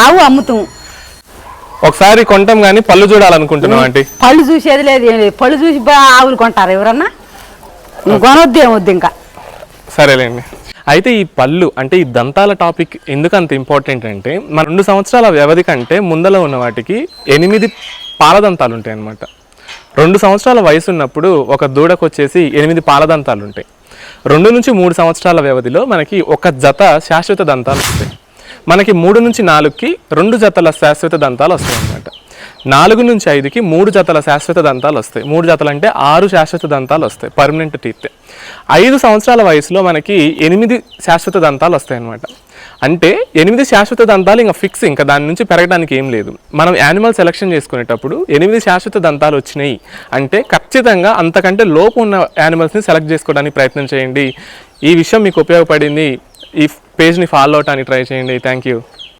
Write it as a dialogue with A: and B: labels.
A: ఆవు అమ్ముతాం.
B: ఒకసారి కొంటాం కానీ పళ్ళు చూడాలనుకుంటున్నాం ఆంటీ.
A: పళ్ళు చూసేది లేదు ఏం లేదు. పళ్ళు చూసి బా ఆవులు కొంటారు ఎవరన్నా? కొనొద్దు ఏమొద్దు ఇంకా.
B: సరేలేండి. అయితే ఈ పళ్ళు అంటే ఈ దంతాల టాపిక్ ఎందుకు అంత ఇంపార్టెంట్ అంటే మన రెండు సంవత్సరాల వ్యవధి కంటే ముందల ఉన్న వాటికి ఎనిమిది పాలదంతాలు ఉంటాయి అన్నమాట రెండు సంవత్సరాల వయసు ఉన్నప్పుడు ఒక దూడకు వచ్చేసి ఎనిమిది పాలదంతాలు ఉంటాయి రెండు నుంచి మూడు సంవత్సరాల వ్యవధిలో మనకి ఒక జత శాశ్వత దంతాలు వస్తాయి మనకి మూడు నుంచి నాలుగుకి రెండు జతల శాశ్వత దంతాలు వస్తాయి అన్నమాట. నాలుగు నుంచి ఐదుకి మూడు జతల శాశ్వత దంతాలు వస్తాయి. మూడు జతలు అంటే ఆరు శాశ్వత దంతాలు వస్తాయి పర్మనెంట్ టీత్ ఐదు సంవత్సరాల వయసులో మనకి ఎనిమిది శాశ్వత దంతాలు వస్తాయి అన్నమాట. అంటే ఎనిమిది శాశ్వత దంతాలు ఇంకా ఫిక్స్ ఇంకా దాని నుంచి పెరగడానికి ఏం లేదు. మనం యానిమల్ సెలెక్షన్ చేసుకునేటప్పుడు ఎనిమిది శాశ్వత దంతాలు వచ్చినాయి అంటే ఖచ్చితంగా అంతకంటే లోపు ఉన్న యానిమల్స్ని సెలెక్ట్ చేసుకోవడానికి ప్రయత్నం చేయండి. ఈ విషయం మీకు ఉపయోగపడింది. ఈ పేజ్ని ఫాలో అవటానికి ట్రై చేయండి. Thank you